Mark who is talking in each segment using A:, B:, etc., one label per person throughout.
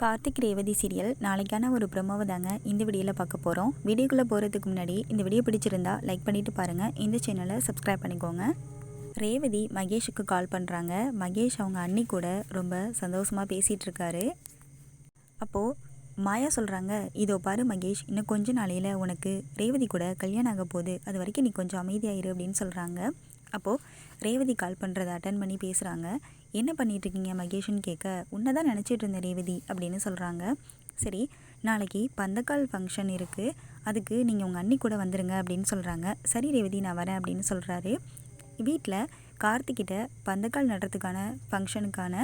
A: Karthik Revathi serial. நாளைக்கான ஒரு ப்ரொமோவை தாங்க இந்த வீடியோவில் பார்க்க போகிறோம் வீடியோக்குள்ளே போகிறதுக்கு முன்னாடி இந்த வீடியோ பிடிச்சிருந்தா லைக் பண்ணிவிட்டு பாருங்கள் இந்த சேனலை சப்ஸ்கிரைப் பண்ணிக்கோங்க. ரேவதி மகேஷுக்கு கால் பண்ணுறாங்க மகேஷ் அவங்க அண்ணி கூட ரொம்ப சந்தோஷமாக பேசிகிட்டு இருக்காரு. அப்போது மாயா சொல்கிறாங்க இதோ பாரு மகேஷ் இன்னும் கொஞ்ச நாளையில் உனக்கு ரேவதி கூட கல்யாணம் ஆக போகுது. அது வரைக்கும் நீ கொஞ்சம் அமைதியாயிரு அப்படின்னு சொல்கிறாங்க அப்போது ரேவதி கால் பண்ணுறத அட்டன் பண்ணி பேசுகிறாங்க என்ன பண்ணிகிட்ருக்கீங்க மகேஷ்னு கேட்க உன்னை தான் நினச்சிட்டு இருந்தேன் ரேவதி அப்படின்னு சொல்கிறாங்க சரி நாளைக்கு பந்தக்கால் ஃபங்க்ஷன் இருக்குது அதுக்கு நீங்கள் உங்கள் அண்ணி கூட வந்துடுங்க அப்படின்னு சொல்கிறாங்க சரி ரேவதி நான் வரேன் அப்படின்னு சொல்கிறாரு வீட்டில் கார்த்திக்கிட்ட பந்தக்கால் நடுறதுக்கான ஃபங்க்ஷனுக்கான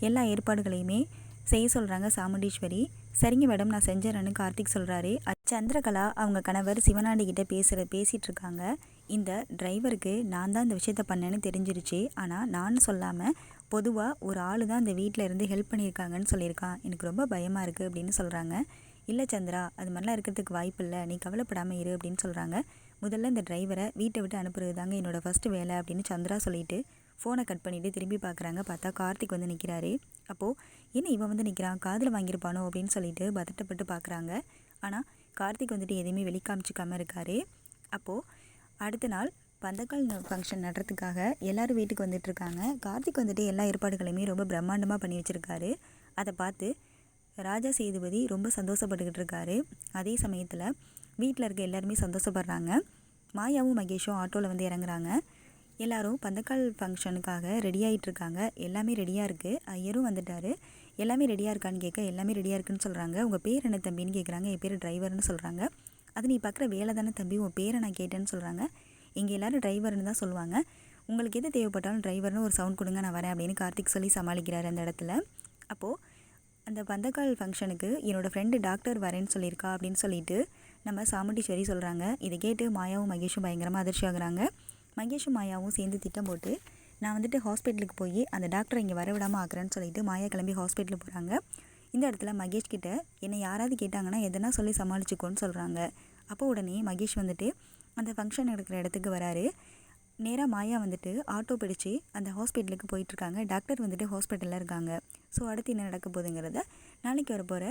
A: எல்லா ஏற்பாடுகளையுமே செய்ய சொல்கிறாங்க சாமுண்டீஸ்வரி. சரிங்க மேடம் நான் செஞ்சேன்னு கார்த்திக் சொல்கிறாரு சந்திரகலா அவங்க கணவர் சிவனாண்டிக்கிட்ட பேசுகிற பேசிகிட்டு இருக்காங்க இந்த டிரைவருக்கு நான் தான் இந்த விஷயத்த பண்ணேன்னு தெரிஞ்சிருச்சு. ஆனால் நான் சொல்லாமல் பொதுவாக ஒரு ஆள் தான் அந்த வீட்டில் இருந்து ஹெல்ப் பண்ணியிருக்காங்கன்னு சொல்லியிருக்கான். எனக்கு ரொம்ப பயமாக இருக்குது அப்படின்னு சொல்கிறாங்க இல்லை சந்திரா அது மாதிரிலாம் இருக்கிறதுக்கு வாய்ப்பு இல்லை. நீ கவலைப்படாமல் இரு அப்படின்னு சொல்கிறாங்க முதல்ல இந்த டிரைவரை வீட்டை விட்டு அனுப்புறது தாங்க என்னோடய ஃபஸ்ட்டு வேலை அப்படின்னு சந்திரா சொல்லிவிட்டு ஃபோனை கட் பண்ணிவிட்டு திரும்பி பார்க்குறாங்க. பார்த்தா கார்த்திக் வந்து நிற்கிறாரு அப்போது என்ன இவன் வந்து நிற்கிறான் காதில் வாங்கியிருப்பானோ? அப்படின்னு சொல்லிட்டு பதட்டப்பட்டு பார்க்குறாங்க. ஆனால் கார்த்திக் வந்துட்டு எதையுமே வெளிக்காமிச்சிக்காமல் இருக்கார். அப்போது அடுத்த நாள் பந்தக்கால் ஃபங்க்ஷன் நடுறதுக்காக எல்லோரும் வீட்டுக்கு வந்துட்டுருக்காங்க. கார்த்திக் வந்துட்டு எல்லா ஏற்பாடுகளையுமே ரொம்ப பிரம்மாண்டமாக பண்ணி வச்சுருக்காரு. அதை பார்த்து ராஜா சேதுபதி ரொம்ப சந்தோஷப்பட்டுக்கிட்டு இருக்காரு. அதே சமயத்தில் வீட்டில் இருக்க எல்லாருமே சந்தோஷப்படுறாங்க. மாயாவும் மகேஷும் ஆட்டோவில் வந்து இறங்குறாங்க. எல்லோரும் பந்தக்கால் ஃபங்க்ஷனுக்காக ரெடி ஆகிட்டுருக்காங்க எல்லாமே ரெடியாக இருக்குது ஐயரும் வந்துட்டார். எல்லாமே ரெடியாக இருக்கான்னு கேட்க எல்லாமே ரெடியாக இருக்குன்னு சொல்கிறாங்க உங்கள் பேர் என்ன தம்பின்னு கேட்குறாங்க என் பேர் டிரைவர்னு சொல்கிறாங்க அது நீ பார்க்குற வேலை தானே தம்பி உன் பேரை நான் கேட்டேன்னு சொல்கிறாங்க இங்கே எல்லோரும் டிரைவர்னு தான் சொல்லுவாங்க. உங்களுக்கு எது தேவைப்பட்டாலும் டிரைவர்னு ஒரு சவுண்ட் கொடுங்க நான் வரேன் அப்படின்னு கார்த்திக் சொல்லி சமாளிக்கிறார் அந்த இடத்துல. அப்போது அந்த பந்தக்கால் ஃபங்க்ஷனுக்கு என்னோடய ஃப்ரெண்டு டாக்டர் வரேன்னு சொல்லியிருக்கா அப்படின்னு சொல்லிட்டு நம்ம சாமுண்டீஸ்வரி சொல்கிறாங்க இதை கேட்டு மாயாவும் மகேஷும் பயங்கரமாக அதிர்ச்சி ஆகுறாங்க. மகேஷும் மாயாவும் சேர்ந்து திட்டம் போட்டு நான் வந்துட்டு ஹாஸ்பிட்டலுக்கு போய் அந்த டாக்டரை இங்கே வர விடாமல் ஆக்குறேன்னு சொல்லிட்டு மாயா கிளம்பி ஹாஸ்பிட்டலுக்கு போகிறாங்க இந்த இடத்துல மகேஷ் கிட்ட என்னை யாராவது கேட்டாங்கன்னா எதனா சொல்லி சமாளிச்சுக்கோன்னு சொல்கிறாங்க அப்போ உடனே மகேஷ் வந்துட்டு அந்த ஃபங்க்ஷன் நடக்கிற இடத்துக்கு வராரு. நேராக மாயா வந்துட்டு ஆட்டோ பிடிச்சி அந்த ஹாஸ்பிட்டலுக்கு போயிட்டுருக்காங்க. டாக்டர் வந்துட்டு ஹாஸ்பிட்டலில் இருக்காங்க. ஸோ அடுத்து என்ன நடக்க போகுதுங்கிறத நாளைக்கு வர போகிற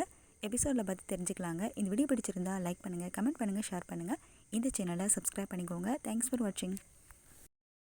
A: எபிசோடில் பார்த்து தெரிஞ்சுக்கலாங்க. இந்த வீடியோ பிடிச்சிருந்தா லைக் பண்ணுங்கள் கமெண்ட் பண்ணுங்கள் ஷேர் பண்ணுங்கள் இந்த சேனலை சப்ஸ்கிரைப் பண்ணிக்கோங்க. தேங்க்ஸ் ஃபார் வாட்சிங்